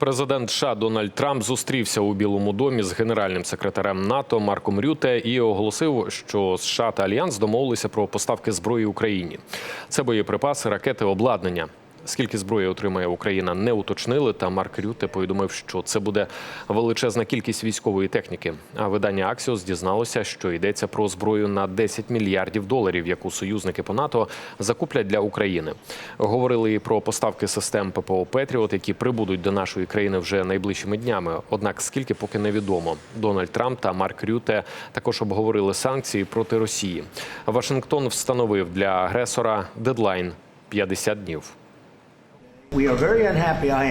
Президент США Дональд Трамп зустрівся у Білому домі з генеральним секретарем НАТО Марком Рюте і оголосив, що США та Альянс домовилися про поставки зброї Україні. Це боєприпаси, ракети, обладнання. Скільки зброї отримає Україна, не уточнили. Та Марк Рюте повідомив, що це буде величезна кількість військової техніки. А видання Axios дізналося, що йдеться про зброю на 10 мільярдів доларів, яку союзники по НАТО закуплять для України. Говорили і про поставки систем ППО Петріот, які прибудуть до нашої країни вже найближчими днями. Однак скільки поки невідомо. Дональд Трамп та Марк Рюте також обговорили санкції проти Росії. Вашингтон встановив для агресора дедлайн 50 днів.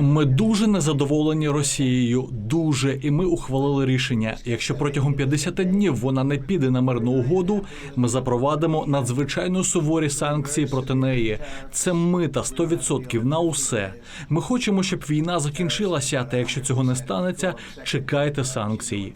Ми дуже незадоволені Росією. Дуже, і ми ухвалили рішення. Якщо протягом 50 днів вона не піде на мирну угоду, ми запровадимо надзвичайно суворі санкції проти неї. Це мита 100% на усе. Ми хочемо, щоб війна закінчилася. Та якщо цього не станеться, чекайте санкцій.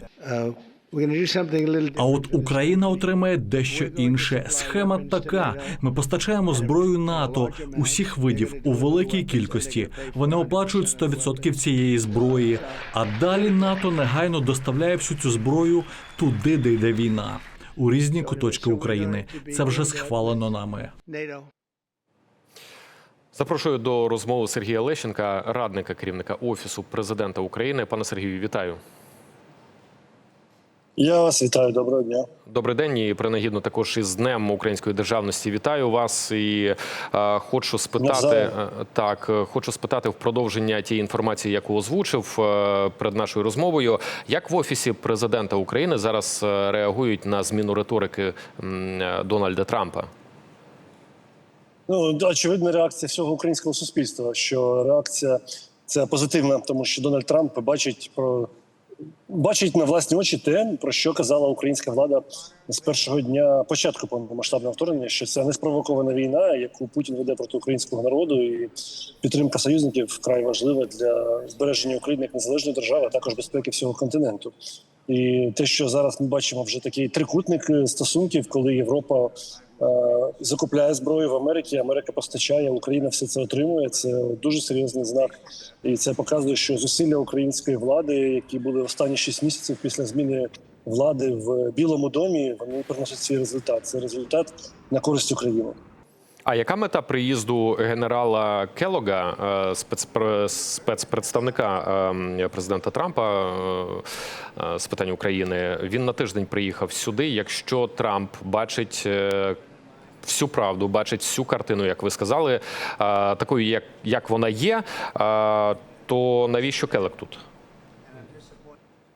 А от Україна отримає дещо інше. Схема така: ми постачаємо зброю НАТО усіх видів у великій кількості. Вони оплачують 100% цієї зброї. А далі НАТО негайно доставляє всю цю зброю туди, де йде війна. У різні куточки України це вже схвалено нами. Запрошую до розмови Сергія Лещенка, радника керівника офісу президента України. Пане Сергію, вітаю. Я вас вітаю, доброго дня. Добрий день і принагідно також із Днем української державності. Вітаю вас і е, хочу спитати е, так. е, Хочу спитати в продовження тієї інформації, яку озвучив е, перед нашою розмовою. Як в офісі президента України зараз е, реагують на зміну риторики е, Дональда Трампа? Ну очевидна реакція всього українського суспільства. Що реакція це позитивна, тому що Дональд Трамп бачить про бачить на власні очі те, про що казала українська влада з першого дня початку повномасштабного вторгнення, що це не спровокована війна, яку Путін веде проти українського народу, і підтримка союзників вкрай важлива для збереження України як незалежної держави, а також безпеки всього континенту. І те, що зараз ми бачимо, вже такий трикутник е, стосунків, коли Європа закупляє зброю в Америці, Америка постачає, Україна все це отримує. Це дуже серйозний знак, і це показує, що зусилля української влади, які були останні 6 місяців після зміни влади в Білому домі, вони приносять свій результат. Це результат на користь України. А яка мета приїзду генерала Келога, е, спецпредставника е, президента Трампа е, е, з питань України? Він на тиждень приїхав сюди. Якщо Трамп бачить всю правду, бачить всю картину, як ви сказали, такою, як, як вона є, то навіщо Келег тут?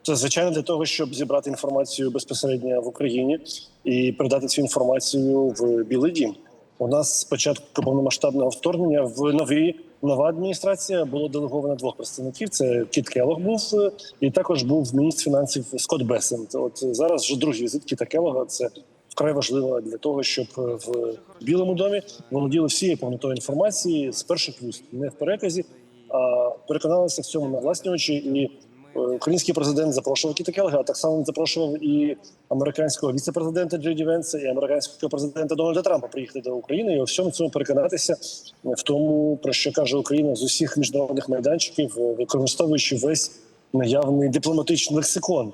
Це звичайно для того, щоб зібрати інформацію безпосередньо в Україні і передати цю інформацію в Білий Дім. У нас з початку повномасштабного вторгнення в новій нова адміністрація було делеговано двох представників. Це Кіт Келог був е, і також був міністр фінансів Скотт Бесент. От зараз вже другий візит Кіта Келога. Це вкрай важливо для того, щоб е, в Білому домі володіли всією повнотою інформації з перших вуст, не в переказі, а переконалися в цьому на власні очі і. Е, Український президент запрошував Кіта а так само він запрошував і американського віце-президента Джей Венса, і американського президента Дональда Трампа приїхати до України і у всьому цьому переконатися в тому, про що каже Україна з усіх міжнародних майданчиків, е, використовуючи весь наявний дипломатичний лексикон.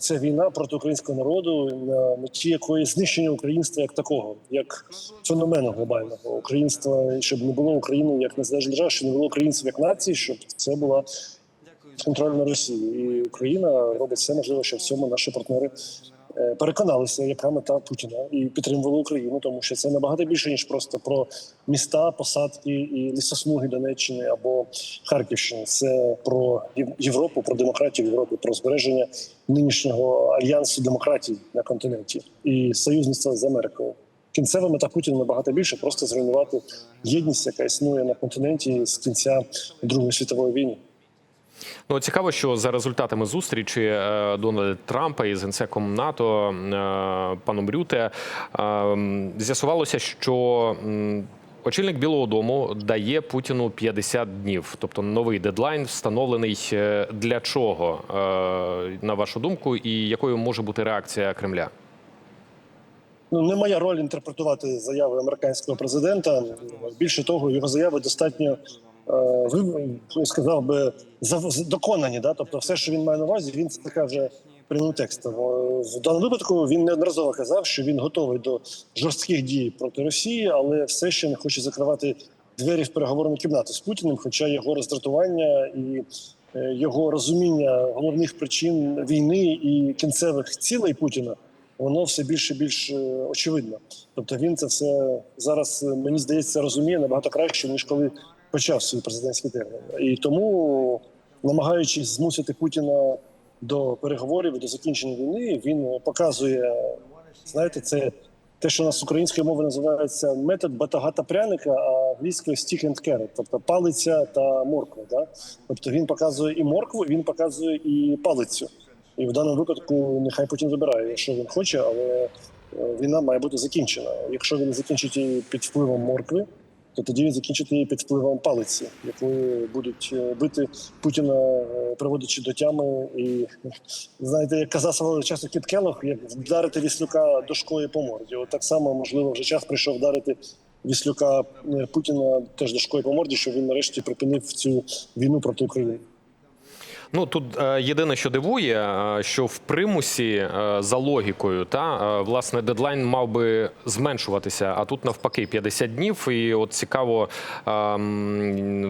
Це війна проти українського народу, на меті якої знищення українства як такого, як феномену глобального українства, щоб не було України як незалежної держави, щоб не було українців як нації, щоб це була контрольна Росії. І Україна робить все можливе, щоб в цьому наші партнери е, переконалися, яка мета Путіна, і підтримували Україну, тому що це набагато більше ніж просто про міста, посадки і лісосмуги Донеччини або Харківщини. Це про Єв- Європу, про демократію в Європі, про збереження нинішнього альянсу демократій на континенті і союзництва з Америкою. Кінцева мета Путіна набагато більше просто зруйнувати єдність, яка існує на континенті з кінця Другої світової війни. Ну цікаво, що за результатами зустрічі е, Дональда Трампа із генсеком НАТО е, паном Рюте е, з'ясувалося, що очільник Білого Дому дає Путіну 50 днів, тобто новий дедлайн встановлений для чого, на вашу думку, і якою може бути реакція Кремля? Ну, не моя роль інтерпретувати заяви американського президента. Більше того, його заяви достатньо ви сказав би доконані. Да? Тобто, все, що він має на увазі, він це каже прямим текстом. Е, В даному випадку він неодноразово казав, що він готовий до жорстких дій проти Росії, але все ще не хоче закривати двері в переговорну кімнату з Путіним. Хоча його роздратування і е, його розуміння головних причин війни і кінцевих цілей Путіна. Воно все більше і більш е, очевидно. Тобто він це все зараз е, мені здається розуміє набагато краще ніж коли почав свій президентський термін. І тому, намагаючись змусити Путіна до переговорів до закінчення війни, він показує, знаєте, це те, що у нас українською мовою називається метод батагата пряника, а англійською stick and carrot, тобто палиця та морква. Да? Тобто він показує і моркву, він показує і палицю. І в даному випадку нехай Путін вибирає, що він хоче, але е, війна має бути закінчена. Якщо він закінчить її під впливом моркви, то тоді він закінчить її під впливом палиці, якою будуть е, бити Путіна, е, приводячи до тями. І знаєте, як казав свого часу Кіт Келлог, як вдарити віслюка дошкою по морді. От так само можливо вже час прийшов вдарити. Віслюка е, Путіна теж дошкою по морді, щоб він нарешті припинив цю війну проти України. Ну тут е, єдине, що дивує, е, що в примусі е, за логікою, та власне дедлайн мав би зменшуватися, а тут навпаки 50 днів. І от цікаво, е,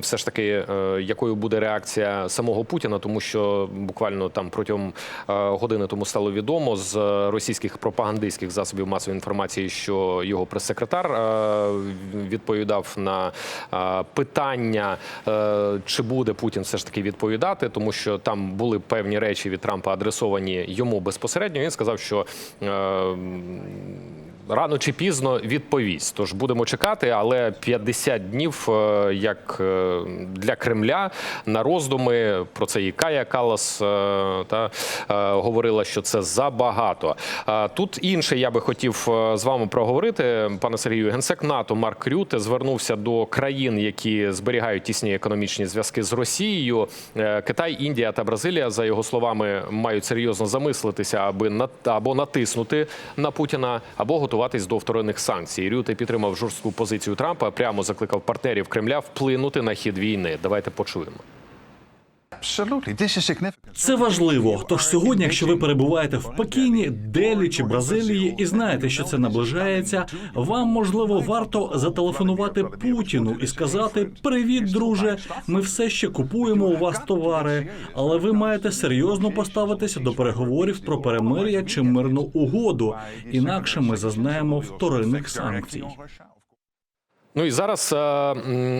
все ж таки, якою буде реакція самого Путіна, тому що буквально там протягом години тому стало відомо з російських пропагандистських засобів масової інформації, що його прес-секретар відповідав на питання, чи буде Путін все ж таки відповідати, тому що там були певні речі від Трампа адресовані йому безпосередньо. Він сказав, що е, рано чи пізно відповість. Тож будемо чекати, але 50 днів е, як е, для Кремля на роздуми про це і Кая Калас е, та е, говорила, що це забагато. А Тут інше я би хотів е, з вами проговорити, пане Сергію. Генсек НАТО Марк Рюте звернувся до країн, які зберігають тісні економічні зв'язки з Росією. Е, Китай, Індія та Бразилія, за його словами, мають серйозно замислитися, аби на або натиснути на Путіна, або готуватись до вторинних санкцій. Рюти підтримав жорстку позицію Трампа. Прямо закликав партнерів Кремля вплинути на хід війни. Давайте почуємо. Це важливо. Тож сьогодні, якщо ви перебуваєте в Пекіні, Делі чи Бразилії і знаєте, що це наближається, вам можливо варто зателефонувати Путіну і сказати: Привіт, друже! Ми все ще купуємо у вас товари, але ви маєте серйозно поставитися до переговорів про перемир'я чи мирну угоду. Інакше ми зазнаємо вторинних санкцій. Ну і зараз е,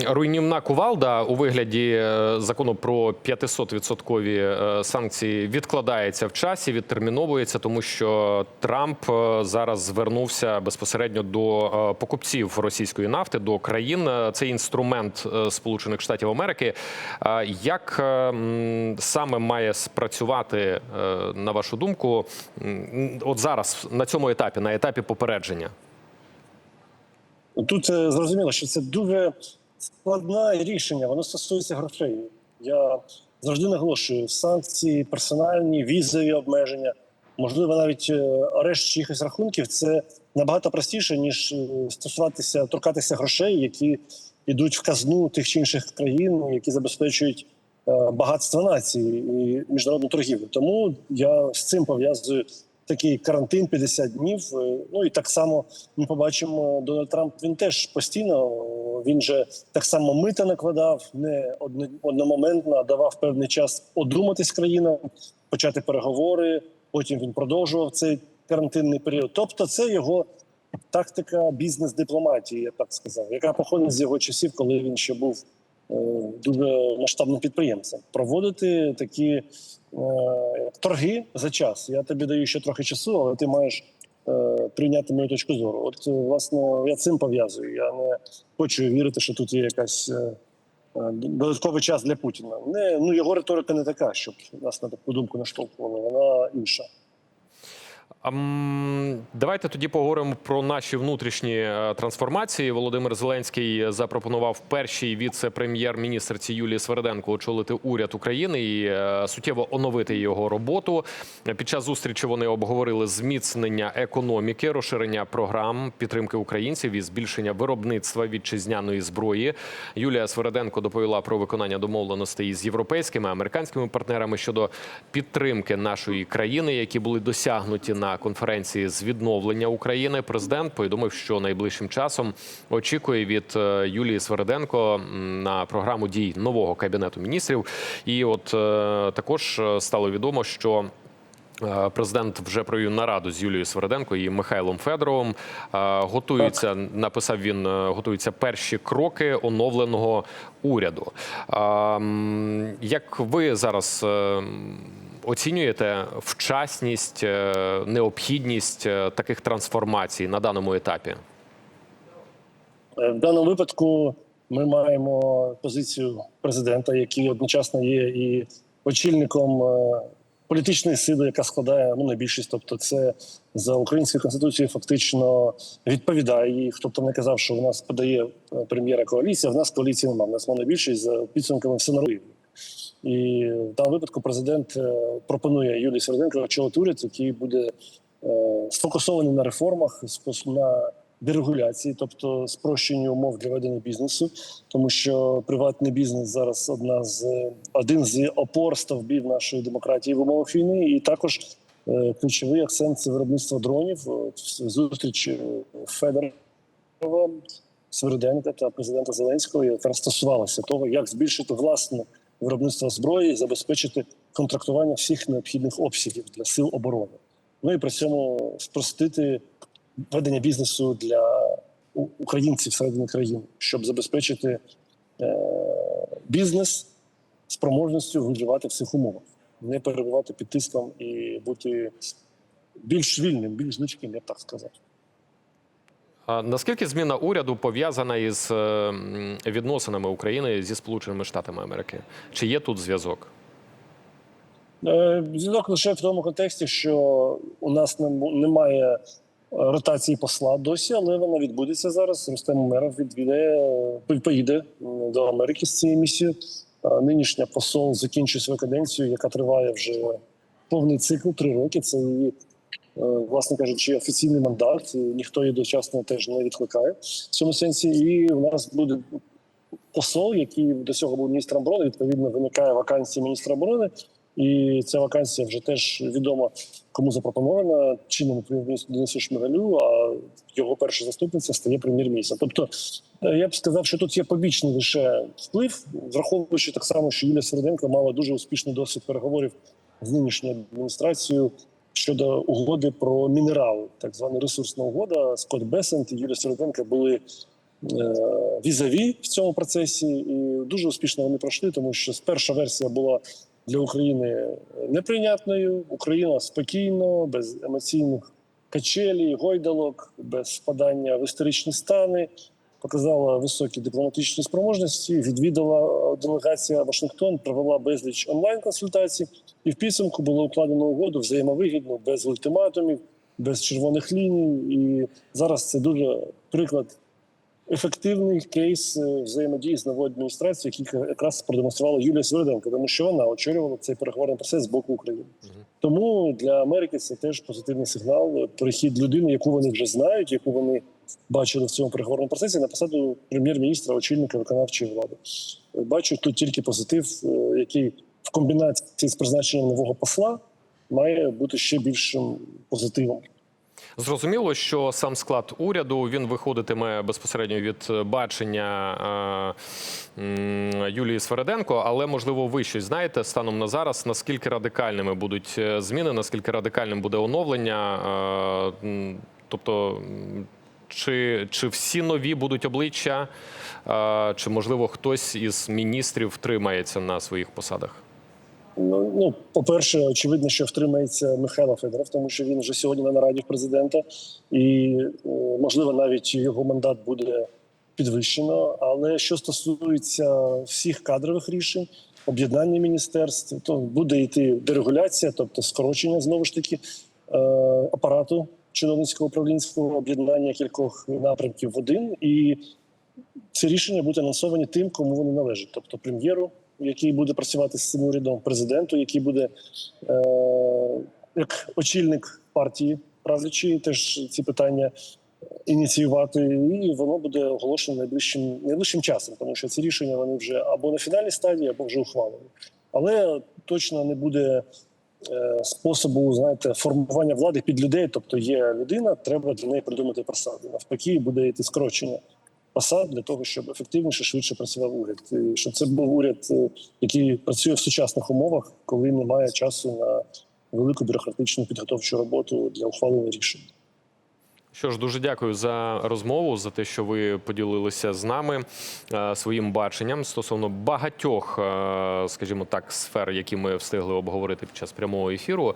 руйнівна кувалда у вигляді е, закону про 500-відсоткові е, санкції відкладається в часі, відтерміновується, тому що Трамп зараз звернувся безпосередньо до покупців російської нафти, до країн. Це інструмент Сполучених Штатів Америки. Як саме має спрацювати, на вашу думку, от зараз на цьому етапі, на етапі попередження? Тут е, зрозуміло, що це дуже складне рішення. Воно стосується грошей. Я завжди наголошую: санкції, персональні, візові обмеження, можливо, навіть е, арешт чиїхось рахунків. Це набагато простіше ніж е, стосуватися торкатися грошей, які йдуть в казну тих чи інших країн, які забезпечують багатство нації і міжнародну торгівлю. Тому я з цим пов'язую такий карантин 50 днів. Е, Ну і так само ми побачимо Дональд Трамп. Він теж постійно він же так само мита накладав, не одно- одномоментно давав певний час одуматись країнам, почати переговори. Потім він продовжував цей карантинний період. Тобто, це його тактика бізнес-дипломатії, я так сказав, яка походить з його часів, коли він ще був дуже масштабним підприємцем. Проводити такі е, торги за час. Я тобі даю ще трохи часу, але ти маєш е, прийняти мою точку зору. От е, власне я цим пов'язую. Я не хочу вірити, що тут є якась. е, е, Додатковий час для Путіна. Не ну його риторика не така, щоб нас на таку думку наштовхувала. Вона інша. Давайте тоді поговоримо про наші внутрішні е, трансформації. Володимир Зеленський запропонував першій віце-прем'єр-міністрці Юлії Сверденко очолити уряд України і е, суттєво оновити його роботу. Під час зустрічі вони обговорили зміцнення економіки, розширення програм підтримки українців і збільшення виробництва вітчизняної зброї. Юлія Сверденко доповіла про виконання домовленостей із європейськими американськими партнерами щодо підтримки нашої країни, які були досягнуті на конференції з відновлення України. Президент повідомив, що найближчим часом очікує від е, Юлії Сверденко на програму дій нового кабінету міністрів. І от е, також е, стало відомо, що. Президент вже провів нараду з Юлією Сверденко і Михайлом Федоровим. Готуються, написав він, готуються перші кроки оновленого уряду. Як ви зараз е, м, оцінюєте вчасність, е, необхідність е, таких трансформацій на даному етапі? Е, В даному випадку ми маємо позицію президента, який одночасно є і очільником політичної сили, яка складає ну найбільшість. Тобто, це за українською конституцією фактично відповідає їй. Хто б не казав, що в нас подає прем'єра коаліція. В нас коаліції немає. В нас монобільшість за підсумками все народу. І в даному випадку президент е, пропонує Юлії Середенко очолити уряд, який буде е, сфокусований на реформах, на дерегуляції, тобто спрощенню умов для ведення бізнесу, тому що приватний бізнес зараз одна з один з опор стовбів нашої демократії в умовах війни, і також е, ключовий акцент це виробництво дронів. Зустріч Федорова, Сверденка та президента Зеленського якраз стосувалася того, як збільшити власне виробництво зброї і забезпечити контрактування всіх необхідних обсягів для сил оборони. Ну і при цьому спростити ведення бізнесу для українців всередині країни, щоб забезпечити е, бізнес спроможністю виживати в цих умовах, не перебувати під тиском і бути більш вільним, більш гнучким, я б так сказав. Наскільки зміна уряду пов'язана із е, відносинами України зі Сполученими Штатами Америки? Чи є тут зв'язок? Е, Зв'язок лише в тому контексті, що у нас немає е, ротації посла досі, але вона відбудеться зараз. Рустем Умеров відвідає, поїде до Америки з цією місією. Нинішня посол закінчує свою каденцію, яка триває вже повний цикл три роки. Це її, власне кажучи, офіційний мандат. Ніхто її дочасно теж не відкликає в цьому сенсі. І у нас буде посол, який до цього був міністром оборони. Відповідно, виникає вакансія міністра оборони. І ця вакансія вже теж відома, кому запропонована чинному Денису Шмигалю, а його перша заступниця стає прем'єр-міністром. Тобто е, я б сказав, що тут є побічний лише вплив, враховуючи так само, що Юлія Середенко мала дуже успішний досвід переговорів з нинішньою адміністрацією щодо угоди про мінерали, так звана ресурсна угода. Скотт Бесент і Юлія Середенко були е, візаві в цьому процесі, і дуже успішно вони пройшли, тому що перша версія була для України неприйнятною. Україна спокійно, без емоційних качелі, гойдалок, без впадання в історичні стани. Показала високі дипломатичні спроможності. Відвідала делегація Вашингтон, провела безліч онлайн-консультацій, і в підсумку було укладено угоду взаємовигідно, без ультиматумів, без червоних ліній. І зараз це дуже приклад ефективний кейс е, взаємодії з новою адміністрацією, який якраз продемонструвала Юлія Сверденко, тому що вона очолювала цей переговорний процес з боку України. Тому для Америки це теж позитивний сигнал. е, Перехід людини, яку вони вже знають, яку вони бачили в цьому переговорному процесі, на посаду прем'єр-міністра, очільника виконавчої влади. Бачу тут тільки позитив, е, який в комбінації з призначенням нового посла має бути ще більшим позитивом. Зрозуміло, що сам склад уряду він виходитиме безпосередньо від бачення е, Юлії Свереденко, але можливо ви щось знаєте станом на зараз, наскільки радикальними будуть е, зміни, наскільки радикальним буде оновлення, тобто. Чи, чи всі нові будуть обличчя, е, чи можливо хтось із міністрів втримається на своїх посадах? Ну, ну, по-перше, очевидно, що втримається Михайло Федоров, тому що він вже сьогодні на нараді президента, і е, можливо навіть його мандат буде підвищено. Але що стосується всіх кадрових рішень, об'єднання міністерств, то буде йти дерегуляція, тобто скорочення знову ж таки е, апарату чиновницького управлінського об'єднання кількох напрямків в один, і ці рішення будуть анонсовані тим, кому вони належать, тобто прем'єру, який буде працювати з цим урядом, президенту, який буде е, як очільник партії правлячої, теж ці питання ініціювати, і воно буде оголошено найближчим найближчим часом, тому що ці рішення вони вже або на фінальній стадії, або вже ухвалені. Але точно не буде способу знаєте, формування влади під людей. Тобто є людина, треба для неї придумати посаду. Навпаки, буде йти скорочення посад для того, щоб ефективніше, швидше працював уряд. І щоб це був уряд, е, який працює в сучасних умовах, коли немає часу на велику бюрократичну підготовчу роботу для ухвалення рішень. Що ж, дуже дякую за розмову, за те, що ви поділилися з нами е, своїм баченням стосовно багатьох, е, скажімо так, сфер, які ми встигли обговорити під час прямого ефіру.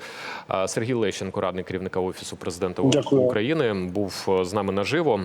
Е, Сергій Лещенко, радник керівника офісу президента Дякую. України, був з нами наживо.